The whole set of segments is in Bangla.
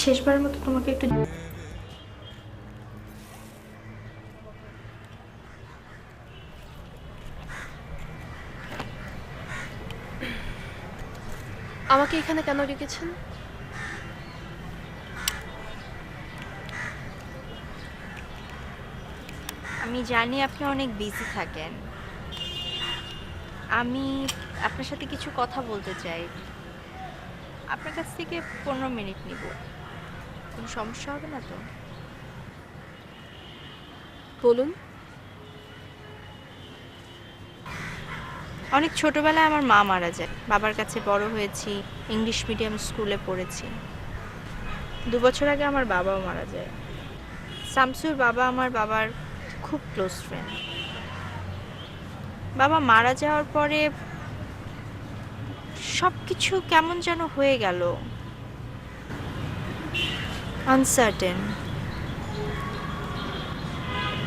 শেষবারের মতো তোমাকে একটু আমাকে এখানে কেন রেখেছেন আমি জানি আপনি অনেক বিজি থাকেন। আমি আপনার সাথে কিছু কথা বলতে চাই। আপনার কাছ থেকে পনেরো মিনিট নিব। কোনো সমস্যা হবে না তো? বলুন। অনেক ছোটবেলায় আমার মা মারা যায়। বাবার কাছে বড় হয়েছি, ইংলিশ মিডিয়াম স্কুলে পড়েছি। দু বছর আগে আমার বাবাও মারা যায়। শামসুর বাবা আমার বাবার খুব ক্লোজ ফ্রেন্ড বাবা মারা যাওয়ার পরে সব কিছু কেমন যেন হয়ে গেল। আনসার্টেন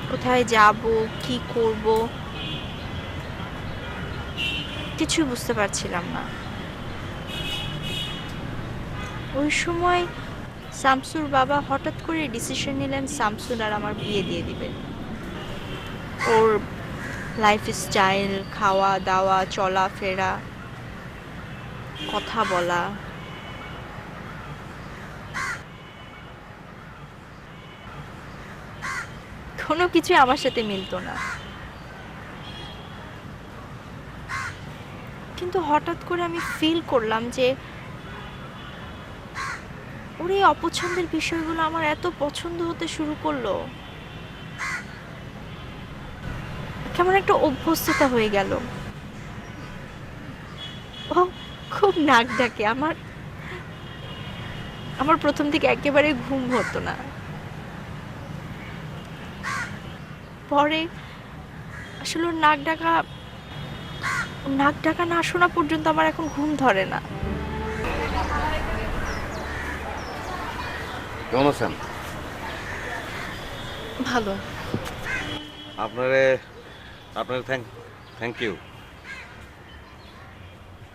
কোথায় যাব, কি করব? কিছু বুঝতে পারছিলাম না। ওই সময় শামসুর বাবা হঠাৎ করে ডিসিশন নিলেন শামসুর আর আমার বিয়ে দিয়ে দিবেন ওর লাইফ স্টাইল খাওয়া দাওয়া চলাফেরা, কথা বলা। কোনো কিছু আমার সাথে মিলতো না। কিন্তু হঠাৎ করে আমি ফিল করলাম যে ওর এই অপছন্দের বিষয়গুলো আমার এত পছন্দ হতে শুরু করল। কেমন একটা অভ্যস্ততা হয়ে গেল। ও খুব নাক ডাকে, আমার আমার প্রথম থেকে একেবারে ঘুম হতো না। পরে আসলে ওর নাক ডাকা নাক ডাকা না শোনা পর্যন্ত আমার এখন ঘুম ধরে না। কেমন আছেন? ভালো। আপনারে আপনার থ্যাংক থ্যাংক ইউ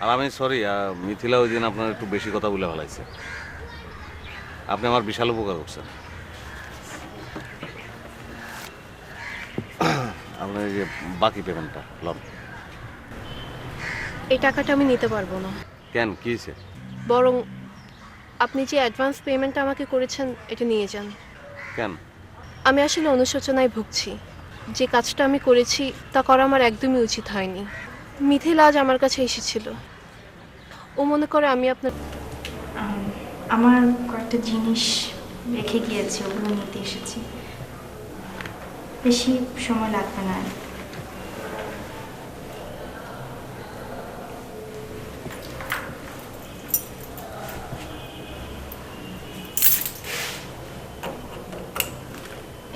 আর আমি সরি মিথিলা ওই দিন আপনার একটু বেশি কথা বলে ফেলাইছে। আপনি আমার বিশাল উপকার করছেন। আপনার এই যে বাকি পেমেন্টটা লন। এই টাকাটা আমি নিতে পারব না। কেন? কী হয়েছে? বরং আপনি যে অ্যাডভান্স পেমেন্টটা আমাকে করেছেন এটা নিয়ে যান। কেন? আমি আসলে অনুশোচনায় ভুগছি। যে কাজটা আমি করেছি তা করা আমার একদমই উচিত হয়নি। মিথিল আজ আমার কাছে এসেছিল। ও মনে করে আমি আপনার আমার কয়েকটা জিনিস রেখে গিয়েছে ওগুলো নিতে এসেছি। বেশি সময় লাগবে না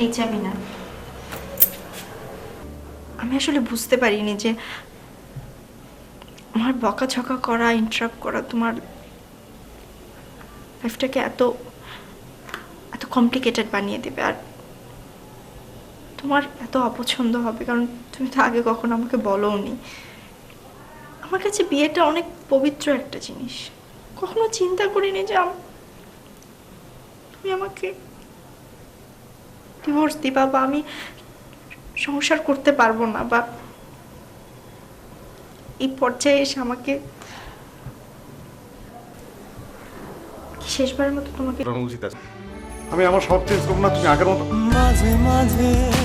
এই চাবি না। আমি আসলে বুঝতে পারিনি যে আমার বকাঝকা করা ইন্টারাপ্ট করা, তোমার লাইফটাকে এত এত কমপ্লিকেটেড বানিয়ে দেবে। আর তোমার এত অপছন্দ হবে কারণ তুমি তো আগে কখনো আমাকে বলোনি আমার কাছে বিয়েটা অনেক পবিত্র একটা জিনিস। কখনো চিন্তা করিনি যে তুমি আমাকে ডিভোর্স দিবা বা আমি সংসার করতে পারব না বা এই পর্যায়ে এসে আমাকে শেষবারের মতো তোমাকে উচিত আছে আমি আমার সব চেঞ্জ করব না তুমি আগের মতো মাঝে মাঝে।